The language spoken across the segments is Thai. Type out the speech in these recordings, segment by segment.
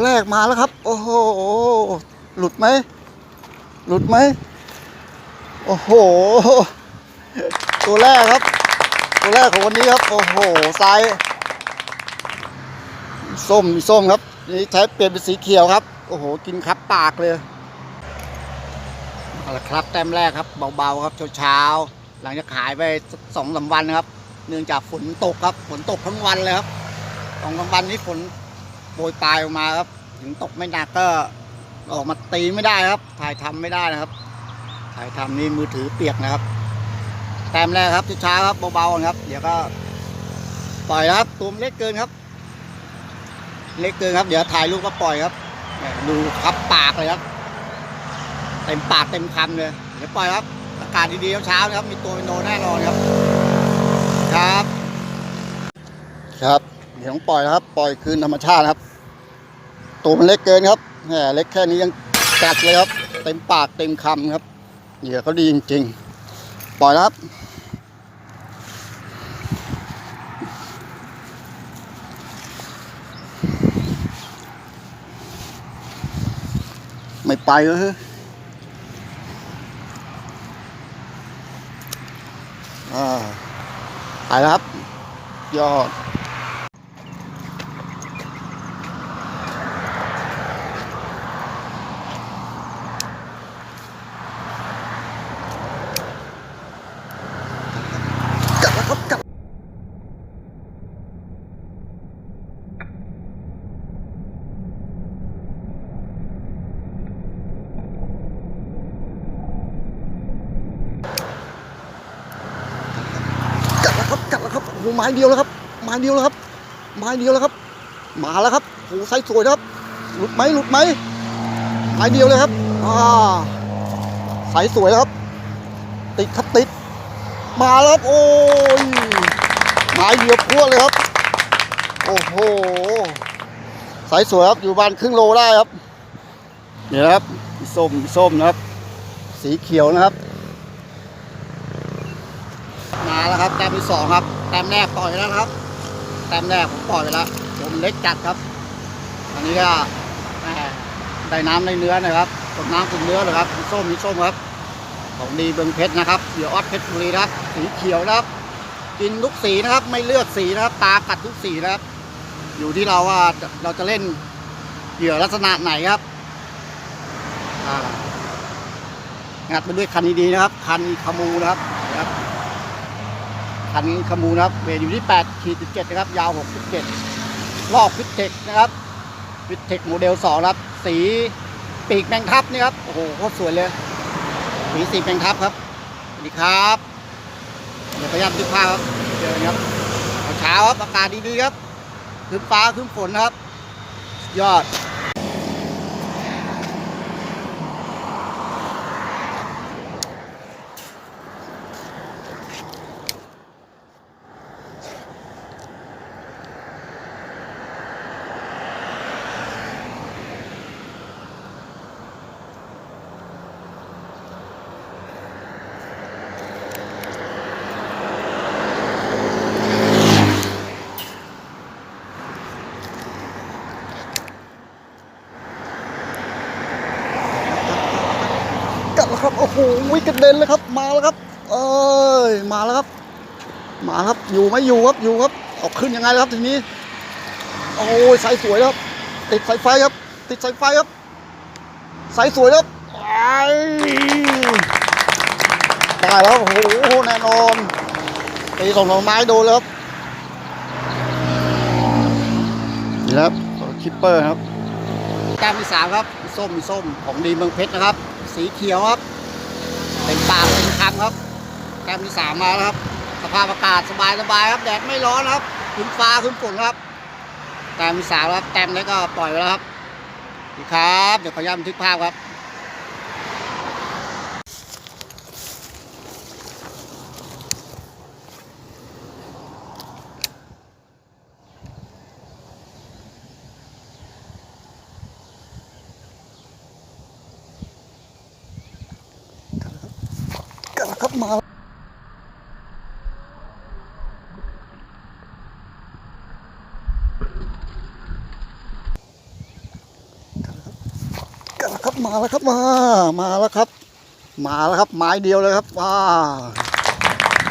ตัวแรกมาแล้วครับ โอ้โห หลุดไหม หลุดไหม โอ้โห ตัวแรกครับ ตัวแรกของวันนี้ครับ โอ้โหไซส์ส้มมีส้มครับ นี่ใช้เปลี่ยนเป็นสีเขียวครับ โอ้โห กินครับปากเลยเอาละครับ แต้มแรกครับ เบาๆครับเช้าๆ หลังจากขายไปสองสามวันครับ เนื่องจากฝนตกครับ ฝนตกทั้งวันเลยครับสองสามวันนี้ฝน โปรยปลายออกมาครับ ถึงตกไม่หนักก็ออกมาตีไม่ได้ครับ ถ่ายทำไม่ได้นะครับ ถ่ายทำนี่มือถือเปียกนะครับ แต้มแรกครับช้าๆครับเบาๆก่อนครับ เดี๋ยวก็ ปล่อยครับตัวมันเล็กเกินครับ เล็กเกินครับ เดี๋ยวถ่ายรูปก็ปล่อยครับดูครับปากเลยครับเต็มปากเต็มคำเลยเดี๋ยวปล่อยครับ อากาศดีๆเช้าๆนะครับ มีตัวเป็นโนแน่นอนครับ ครับ ครับ เดี๋ยวต้องปล่อยนะครับ ปล่อยคืนธรรมชาติครับ ตัวมันเล็กเกินครับแหมเล็กแค่นี้ยังกัดเลยครับ เต็มปากเต็มคำครับ เหยื่อเขาดีจริง ๆ ปล่อยครับ ไม่ไปแล้วฮะอ่าไปแล้วครับ ยอด กลับแล้วครับกลับกลับแล้วครับกลับแล้วครับโอ้โห ไม้เดียวแล้วครับไม้เดียวแล้วครับไม้เดียวแล้วครับมาแล้วครับโอ้โหไซส์สวยครับ หลุดไหมหลุดไหมไม้เดียวเลยครับอ่าไซส์สวยครับ ติดครับติด มาแล้วครับโอ้ยหมาเหยียบพวดเลยครับโอ้โหสายสวยครับอยู่บ้านครึ่งโลได้ครับเนี่ยนะครับส้มส้มนะครับ สีเขียวนะครับมาแล้วครับแต้มที่สองครับ แต้มแรกปล่อยไปแล้วครับ แต้มแรกผมปล่อยไปแล้วผมเล็กจัดครับ อันนี้ก็แหม่ได้น้ำได้เนื้อนะครับตกน้ำตกเนื้อเลยครับมีส้มมีส้มครับ ของดีเบืองเพชรนะครับเหยื่อออดเพชรบุรีนะครับ สีเขียวนะครับ กินทุกสีนะครับ ไม่เลือกสีนะครับ ตากัดทุกสีนะครับ อยู่ที่เราว่าเราจะเล่นเหยื่อลักษณะไหนครับงัดไปด้วยคันดีๆนะครับ คันขมูนะครับ คันขมูนะครับเวทอยู่ที่8ขีด17นะครับ ยาว 67รอบฟิตเทคนะครับฟิตเทคโมเดล2นะครับ สีปีกแมงทับนี่ครับ โอ้โหโคตรสวยเลย สีสีแมงทับครับ สวัสดีครับ เดี๋ยวพยายามดึกภาพครับ เจอกันครับเช้าครับ อากาศดีๆครับครึ้มฟ้าครึ้มฝนครับ ยอด แล้วครับโอ้โหกระเด็นเลยครับ มาแล้วครับ เอ้ยมาแล้วครับ มาครับอยู่ไหมอยู่ครับอยู่ครับเอาขึ้นยังไงละครับทีนี้ โอ้ยสายสวยครับ ติดสายไฟครับ ติดสายไฟครับสายสวยครับไอ้ตายแล้วโอ้โหแน่นอนตีสองดอกไม้โดนแล้วครับนี่ครับคิปเปอร์ครับแก้มที่สามครับ ส้มมีส้มของดีเมืองเพชรนะครับ สีเขียวครับเป็นปากเป็นคำครับแก้มที่สามมาแล้วครับ สภาพอากาศสบายสบายครับแดดไม่ร้อนครับขึ้นฟ้าขึ้นฝนครับแต้มที่สามครับแต้มแล้วก็ปล่อยไปแล้วครับดีครับ เดี๋ยวขอย้ำบันทึกภาพครับ ครับมาแล้วครับมามาแล้วครับ มาแล้วครับไม้เดียวเลยครับว้า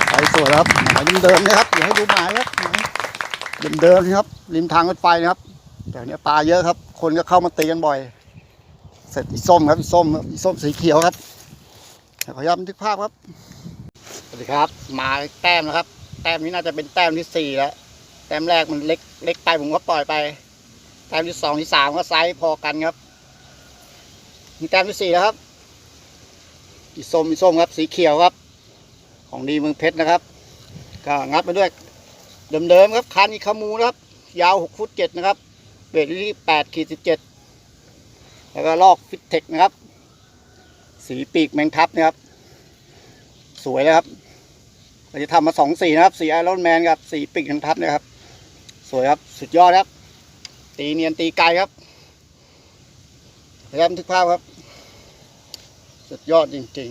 ไปสวยครับหมายเดิมๆนะครับเดี๋ยวให้ดูหมายครับหมเดิมๆนะครับริมทางรถไฟนะครับแต่เนี้ยปลาเยอะครับ คนก็เข้ามาตีกันบ่อย เสร็จอีส้มครับอีส้มอีส้มสีเขียวครับขอย้ำบันทึกภาพครับ วัสดีครับมาแต้มนะครับ แต้มนี้น่าจะเป็นแต้มที่สี่แล้ว แต้มแรกมันเล็กเล็กไปผมก็ปล่อยไป แต้มที่สองที่สามก็ไซส์พอกันครับมีแต้มที่สี่แล้วครับอีส้มอีส้มครับสีเขียวครับ ของดีเมืองเพชรนะครับ ก็งัดมาด้วยเดิมๆครับคันอีคามูนะครับ ยาวหกฟุตเจ็ดนะครับเบรดที่แปดขีดสิบเจ็ดแล้วก็ลอกฟิตเทคนะครับ สีปีกแมงทับนะครับ สวยเลยครับ เราจะทำมาสองสีนะครับ สีไอรอนแมนกับสีปีกแมงทัพนะครับ สวยครับ สุดยอดครับ ตีเนียนตีไกลครับพยายามทึกภาพครับ สุดยอดจริง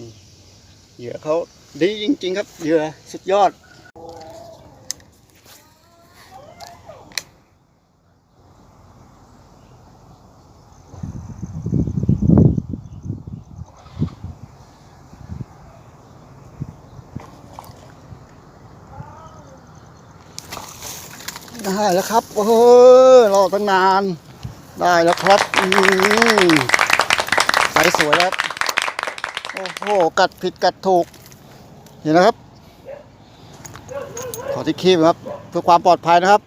ๆ เหยื่อเขาดีจริง ๆ ครับ เหยื่อสุดยอด ได้แล้วครับเออรอตั้งนาน ได้แล้วครับอืมใสสวยแล้วครับ โอ้โห กัดผิดกัดถูก เห็นนะครับ ขอที่คีบครับ เพื่อความปลอดภัยนะครับ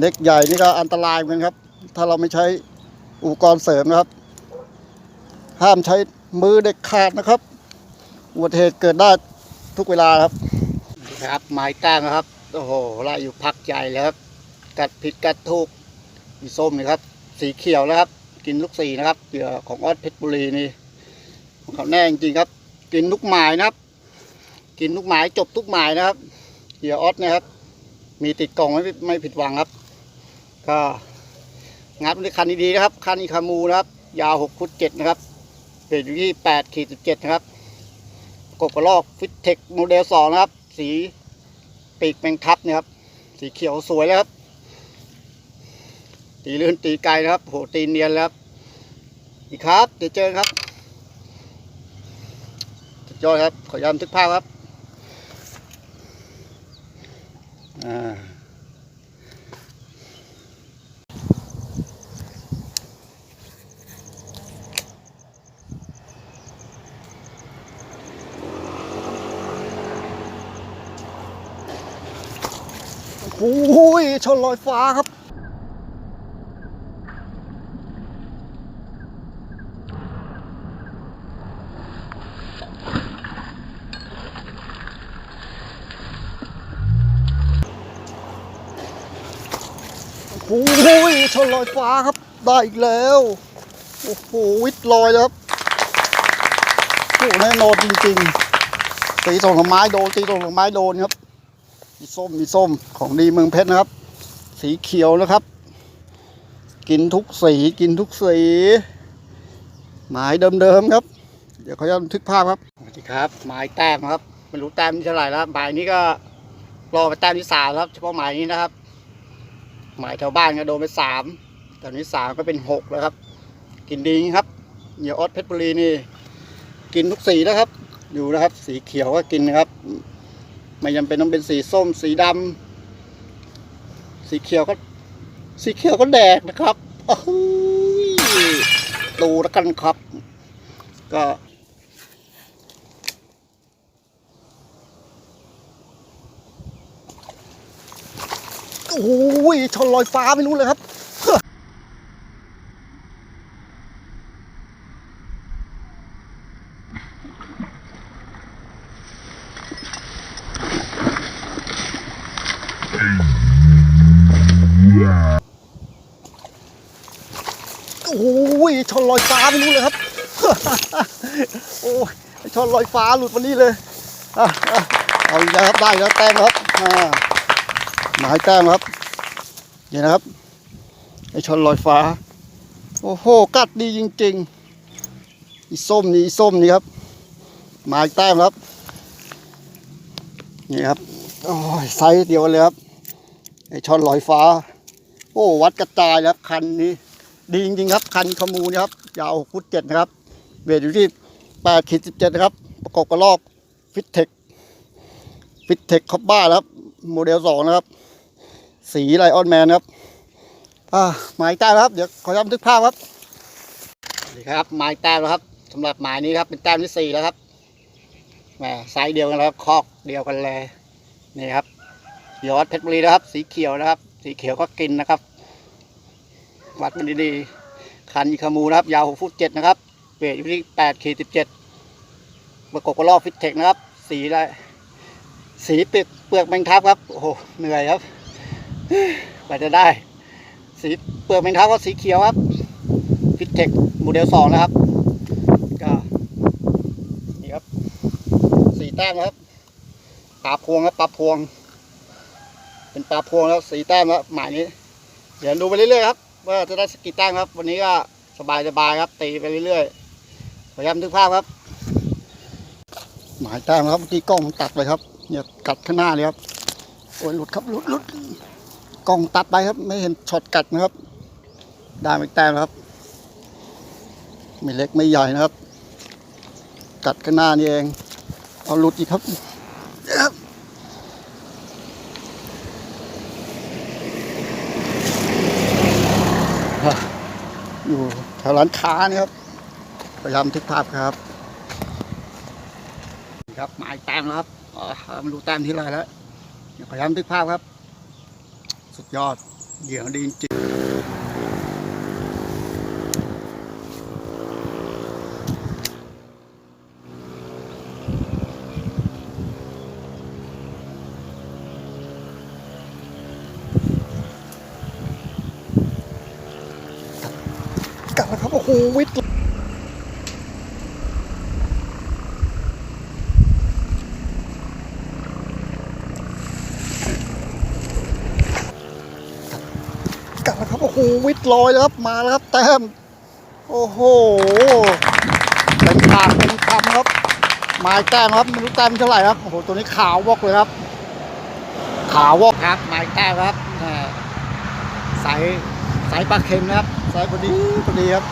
เด็กใหญ่นี่ก็อันตรายเหมือนกันครับ ถ้าเราไม่ใช้อุปกรณ์เสริมนะครับ ห้ามใช้มือเด็กขาดนะครับอุบัติเหตุเกิดได้ทุกเวลาครับ ครับไม้ก้างนะครับ โอ้โหไล่อยู่พักใหญ่แล้วครับ กัดผิดกัดถูกมีส้มนี่ครับ สีเขียวแล้วครับ กินลูกสีนะครับเหยื่อของออสเพชรบุรีนี่ของเขาแน่จริงครับ กินลูกหมายนะครับ กินลูกหมายจบทุกหมายนะครับเหยื่อออสนะครับ มีติดกล่องไม่ไม่ผิดหวังครับ ก็งัดด้วยคันดีๆนะครับ คันอีคามูนะครับ ยาว6ฟุต7นะครับเกรดอยู่ที่8ขีด17นะครับกบกระลอกฟิตเทคโมเดล2นะครับ สี ปีกแมงทับเนี่ยครับ สีเขียวสวยแล้วครับ ตีลื่นตีไกลนะครับ โหตีเนียนแล้วครับ อีกครับ เดี๋ยวเจอกันครับสุดยอดครับ ขอยามทึกภาพครับ อ่า โอ้ยชนลอยฟ้าครับโอ้ยชนลอยฟ้าครับ ได้อีกแล้ว โอ้โหวิทย์ลอยแล้วครับโอ้โหแน่นอนจริงๆตีส่งกับไม้โดนตีส่งกับไม้โดนครับ มีส้มมีส้มของดีเมืองเพชรนะครับ สีเขียวนะครับ กินทุกสีกินทุกสี หมายเดิมๆครับ เดี๋ยวเขาจะบันทึกภาพครับสวัสดีครับหมายแต้มครับไม่รู้แต้มที่เท่าไหร่แล้วหมายนี้ก็รอไปแต้มที่สามครับ เฉพาะหมายนี้นะครับ หมายแถวบ้านก็โดนไปสามตอนนี้สามก็เป็นหกแล้วครับ กินดีครับเหยื่อออสเพชรบุรีนี่ กินทุกสีนะครับดูนะครับ สีเขียวก็กินนะครับ ไม่จำเป็นต้องเป็นสีส้ม สีดำสีเขียวก็ สีเขียวก็แดกนะครับโอ้ยดูแล้วกันครับ ก็โอ้ยชนลอยฟ้าไม่รู้เลยครับ โอ้ย ชนลอยฟ้าไม่รู้เลยครับ โอ้ยชนลอยฟ้าหลุดมานี่เลยเอาอีกแล้วครับได้แล้วแต้มครับอ่าหมายแต้มครับเนี่นะครับไอชนลอยฟ้า โอ้โหกัดดีจริงๆอีส้มนี่อีส้มนี่ครับหมายแต้มครับนี่ครับโอ้ยไซส์เดียวเลยครับไอชอนลอยฟ้า โอ้วัดกระจายแล้วคันนี้ ดีจริงๆครับ คันขมูนครับ ยาวฟุตเจ็ดนะครับ เวทอยู่ที่8ขีด17นะครับ ประกอบกระลอกฟิตเทคฟิตเทคคอปบ้าครับ โมเดล2นะครับ สีไลออนแมนครับอ่าหมายแต้มครับ เดี๋ยวขอย้ำทึกภาพครับนี่ครับหมายแต้มแล้วครับสำหรับหมายนี้ครับเป็นแต้มที่สี่แล้วครับแหมไซส์เดียวกันแล้วคอกเดียวกันเลยนี่ครับยอดเพชรบุรีนะครับ สีเขียวนะครับ สีเขียวก็กินนะครับ วัดมันดีๆ คันอีคามูนะครับ ยาว6ฟุตเจ็ดนะครับเวทอยู่ที่8ขีด17ประกบกระลอกฟิตเทคนะครับ สีอะไรสีเปลือกเปลือกแมงทับครับ โอ้โห เหนื่อยครับกว่าจะได้ สีเปลือกแมงทับก็สีเขียวครับฟิตเทคโมเดลสองนะครับก็นี่ครับสีแต้มครับปลาพวงครับปลาพวง เป็นปลาพวงแล้วสีแต้มแล้วหมายนี้ เดี๋ยวดูไปเรื่อยๆครับ ว่าจะได้สกกี่แต้มครับ วันนี้ก็สบายๆครับ ตีไปเรื่อยๆพยายามทึกภาพครับ หมายแต้มครับเมื่อกี้กล้องมันตัดไปครับเนี่ยกัดข้างหน้าเลยครับโอ้ยหลุดครับหลุดหลุดกล้องตัดไปครับ ไม่เห็นช็อตกัดนะครับได้ไม่แต้มครับ ไม่เล็กไม่ใหญ่นะครับ กัดข้างหน้านี่เอง เอาหลุดอีกครับครับ อยู่แถ วร้านค้านี่ครับพยายามทึกภาพครับ ครับหมายแต้มแล้วครับอ๋อไม่รู้แต้มที่ไรแล้วเดี๋ยวพยายามทึกภาพครับ สุดยอดเหยื่อดีจริง ครับโอ้โหวิทย์กัดแล้วครับโอ้โหวิทย์ลอยแล้วครับมาแล้วครับแต้มโอ้โหเป็นปากเป็นคำครับหมายแต้มครับไม่รู้แต้มเท่าไหร่ครับโอ้โหตัวนี้ขาววอกเลยครับ ขาววอกครับหมายแต้มครับอ่าสายสปลาเค็มนะครับ สายพอดีพอดีครับ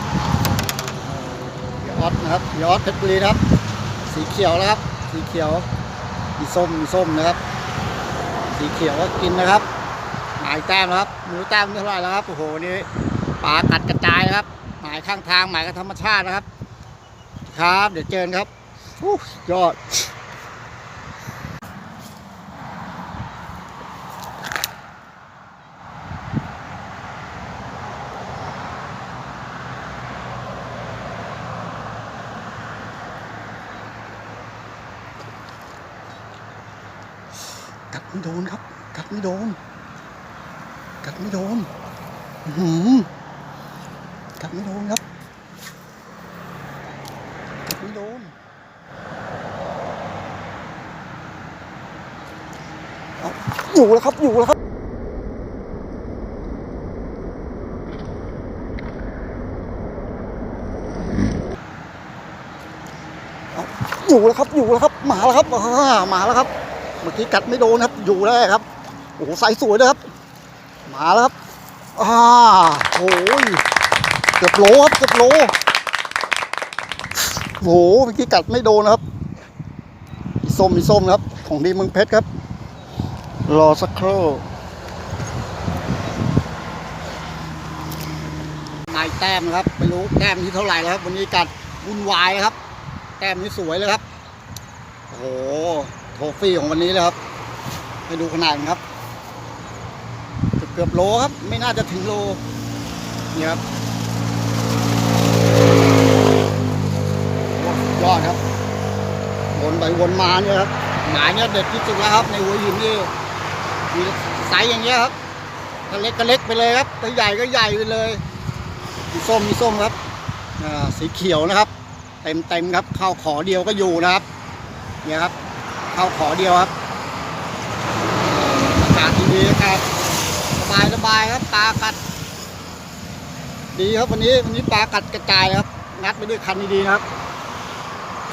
ยอดนะครับยอดเพชรบุรีนะครับ สีเขียวนะครับ สีเขียวมีส้มมีส้มนะครับ สีเขียวก็กินนะครับหมายแต้มนะครับหมูแต้มเท่าไหร่แล้วครับโอ้โหนี่ปลากัดกระจายนะครับหมายข้างทางหมายกับธรรมชาตินะครับ ครับ เดี๋ยวเจอกันครับอู้ยอดไม่โดนครับ กัดไม่โดน กัดไม่โดนอื้อหือกัดไม่โดนครับ กัดไม่โดนเอยู่แล้วครับ อยู่แล้วครับอยู่แล้วครับ อยู่แล้วครับ หมาแล้วครับอ่ามาแล้วครับ เมื่อกี้กัดไม่โดนครับ อยู่ได้วครับ โอ้โหใสสวยเลยครับ หมาแล้วครับอ่าโอ้ยเกือบโลครับ เกือบโลโอ้โห เมื่อกี้กัดไม่โดนนะครับส้มมีส้มครับ ของดีเมืองเพชรครับ รอสักครู่นายแต้มนะครับไม่รู้แต้มที่เท่าไหร่แล้วครับ วันนี้กัดวุ่นวายครับ แต้มนี้สวยเลยครับ โอ้โหโทฟี่ของวันนี้เลยครับให้ดูขนาดครับเกือบโลครับ ไม่น่าจะถึงโลนี่ครับยอดครับ วนไปวนมาเนี่ยครับหมายเนี่ยเด็ดที่สุดแล้วครับ ในหัวหินนี่ มีไซส์อย่างเงี้ยครับถ้าเล็กก็เล็กไปเลยครับถ้าใหญ่ก็ใหญ่ไปเลยมีส้มมีส้มครับอ่าสีเขียวนะครับ เต็มเต็มครับเข้าขอเดียวก็อยู่นะครับเนี่ยครับ เข้าขอเดียวครับอากาศดีๆครับสบายสบายครับปลากัด ดีครับวันนี้วันนี้ปลากัดกระจายครับ งัดไปด้วยคันดีๆครับ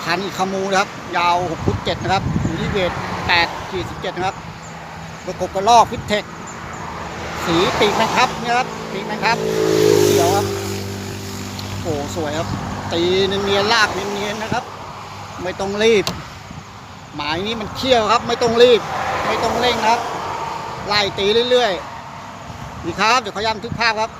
คันอีคามูนะครับ ยาว6ฟุต7นะครับอยู่ที่เวท8ขีด17นะครับ กระกบกระลอกฟิตเทคสีปีกนะครับเนี่ยครับปีกนะครับเขียวครับโอ้สวยครับ ตีเนียนๆลากเนียนๆนะครับ ไม่ต้องรีบ หมายนี้มันเขี้ยวครับ ไม่ต้องรีบ ไม่ต้องเร่งครับ ไล่ตีเรื่อยๆนี่ครับ เดี๋ยวขย้ำทึกภาพครับ